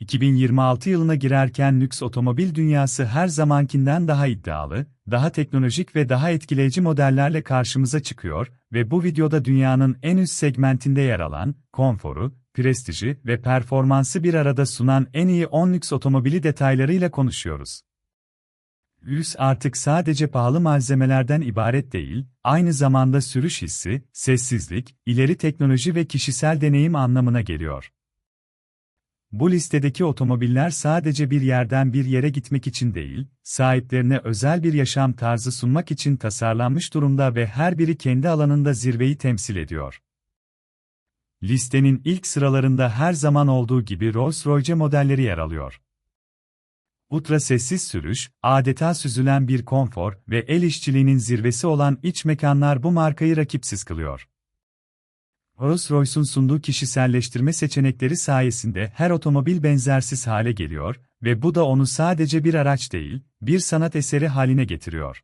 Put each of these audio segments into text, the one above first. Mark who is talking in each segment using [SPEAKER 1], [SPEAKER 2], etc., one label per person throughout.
[SPEAKER 1] ...2026 yılına girerken lüks otomobil dünyası her zamankinden daha iddialı, daha teknolojik ve daha etkileyici modellerle karşımıza çıkıyor ve bu videoda dünyanın en üst segmentinde yer alan, konforu, prestiji ve performansı bir arada sunan en iyi 10 lüks otomobili detaylarıyla konuşuyoruz. Lüks artık sadece pahalı malzemelerden ibaret değil, aynı zamanda sürüş hissi, sessizlik, ileri teknoloji ve kişisel deneyim anlamına geliyor. Bu listedeki otomobiller sadece bir yerden bir yere gitmek için değil, sahiplerine özel bir yaşam tarzı sunmak için tasarlanmış durumda ve her biri kendi alanında zirveyi temsil ediyor. Listenin ilk sıralarında her zaman olduğu gibi Rolls-Royce modelleri yer alıyor. Ultra sessiz sürüş, adeta süzülen bir konfor ve el işçiliğinin zirvesi olan iç mekanlar bu markayı rakipsiz kılıyor. Rolls-Royce'un sunduğu kişiselleştirme seçenekleri sayesinde her otomobil benzersiz hale geliyor ve bu da onu sadece bir araç değil, bir sanat eseri haline getiriyor.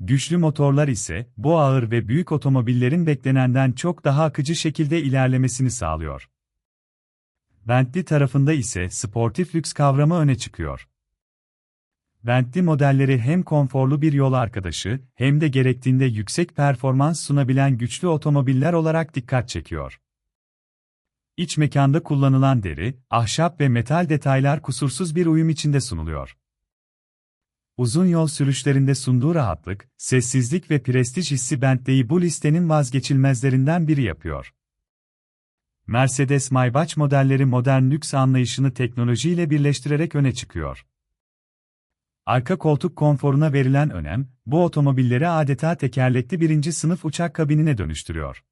[SPEAKER 1] Güçlü motorlar ise bu ağır ve büyük otomobillerin beklenenden çok daha akıcı şekilde ilerlemesini sağlıyor. Bentley tarafında ise sportif lüks kavramı öne çıkıyor. Bentley modelleri hem konforlu bir yol arkadaşı, hem de gerektiğinde yüksek performans sunabilen güçlü otomobiller olarak dikkat çekiyor. İç mekanda kullanılan deri, ahşap ve metal detaylar kusursuz bir uyum içinde sunuluyor. Uzun yol sürüşlerinde sunduğu rahatlık, sessizlik ve prestij hissi Bentley'i bu listenin vazgeçilmezlerinden biri yapıyor. Mercedes Maybach modelleri modern lüks anlayışını teknolojiyle birleştirerek öne çıkıyor. Arka koltuk konforuna verilen önem, bu otomobilleri adeta tekerlekli birinci sınıf uçak kabinine dönüştürüyor.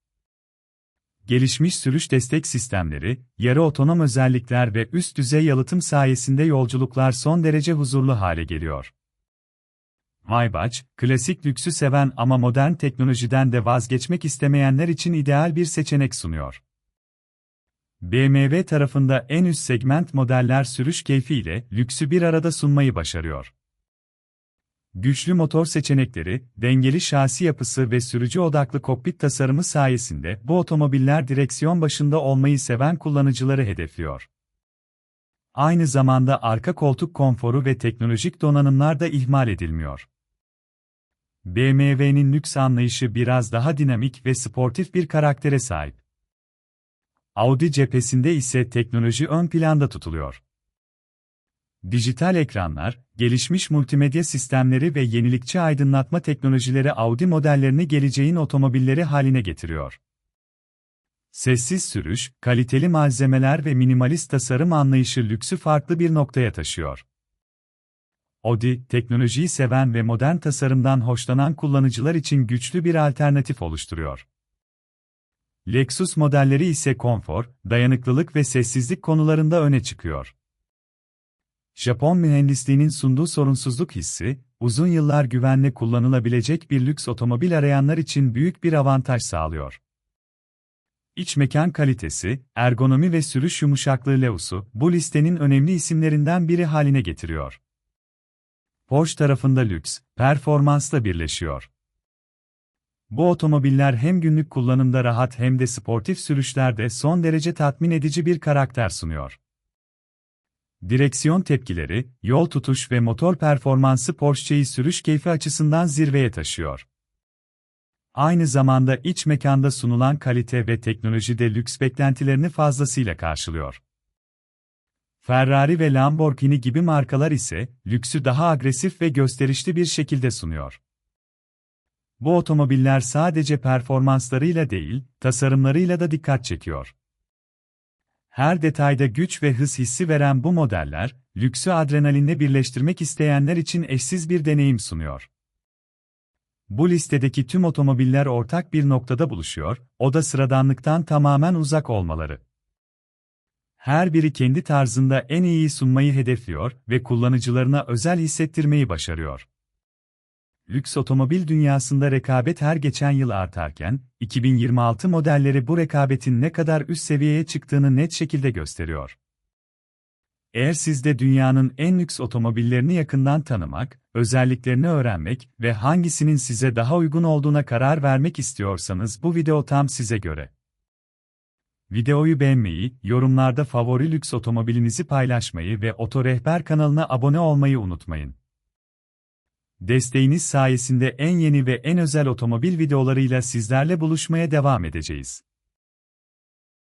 [SPEAKER 1] Gelişmiş sürüş destek sistemleri, yarı otonom özellikler ve üst düzey yalıtım sayesinde yolculuklar son derece huzurlu hale geliyor. Maybach, klasik lüksü seven ama modern teknolojiden de vazgeçmek istemeyenler için ideal bir seçenek sunuyor. BMW tarafında en üst segment modeller sürüş keyfiyle lüksü bir arada sunmayı başarıyor. Güçlü motor seçenekleri, dengeli şasi yapısı ve sürücü odaklı kokpit tasarımı sayesinde bu otomobiller direksiyon başında olmayı seven kullanıcıları hedefliyor. Aynı zamanda arka koltuk konforu ve teknolojik donanımlar da ihmal edilmiyor. BMW'nin lüks anlayışı biraz daha dinamik ve sportif bir karaktere sahip. Audi cephesinde ise teknoloji ön planda tutuluyor. Dijital ekranlar, gelişmiş multimedya sistemleri ve yenilikçi aydınlatma teknolojileri Audi modellerini geleceğin otomobilleri haline getiriyor. Sessiz sürüş, kaliteli malzemeler ve minimalist tasarım anlayışı lüksü farklı bir noktaya taşıyor. Audi, teknolojiyi seven ve modern tasarımdan hoşlanan kullanıcılar için güçlü bir alternatif oluşturuyor. Lexus modelleri ise konfor, dayanıklılık ve sessizlik konularında öne çıkıyor. Japon mühendisliğinin sunduğu sorunsuzluk hissi, uzun yıllar güvenle kullanılabilecek bir lüks otomobil arayanlar için büyük bir avantaj sağlıyor. İç mekan kalitesi, ergonomi ve sürüş yumuşaklığı Leus'u bu listenin önemli isimlerinden biri haline getiriyor. Porsche tarafında lüks, performansla birleşiyor. Bu otomobiller hem günlük kullanımda rahat hem de sportif sürüşlerde son derece tatmin edici bir karakter sunuyor. Direksiyon tepkileri, yol tutuş ve motor performansı Porsche'yi sürüş keyfi açısından zirveye taşıyor. Aynı zamanda iç mekanda sunulan kalite ve teknoloji de lüks beklentilerini fazlasıyla karşılıyor. Ferrari ve Lamborghini gibi markalar ise lüksü daha agresif ve gösterişli bir şekilde sunuyor. Bu otomobiller sadece performanslarıyla değil, tasarımlarıyla da dikkat çekiyor. Her detayda güç ve hız hissi veren bu modeller, lüksü adrenalinle birleştirmek isteyenler için eşsiz bir deneyim sunuyor. Bu listedeki tüm otomobiller ortak bir noktada buluşuyor, o da sıradanlıktan tamamen uzak olmaları. Her biri kendi tarzında en iyiyi sunmayı hedefliyor ve kullanıcılarına özel hissettirmeyi başarıyor. Lüks otomobil dünyasında rekabet her geçen yıl artarken, 2026 modelleri bu rekabetin ne kadar üst seviyeye çıktığını net şekilde gösteriyor. Eğer siz de dünyanın en lüks otomobillerini yakından tanımak, özelliklerini öğrenmek ve hangisinin size daha uygun olduğuna karar vermek istiyorsanız bu video tam size göre. Videoyu beğenmeyi, yorumlarda favori lüks otomobilinizi paylaşmayı ve Otorehber kanalına abone olmayı unutmayın. Desteğiniz sayesinde en yeni ve en özel otomobil videolarıyla sizlerle buluşmaya devam edeceğiz.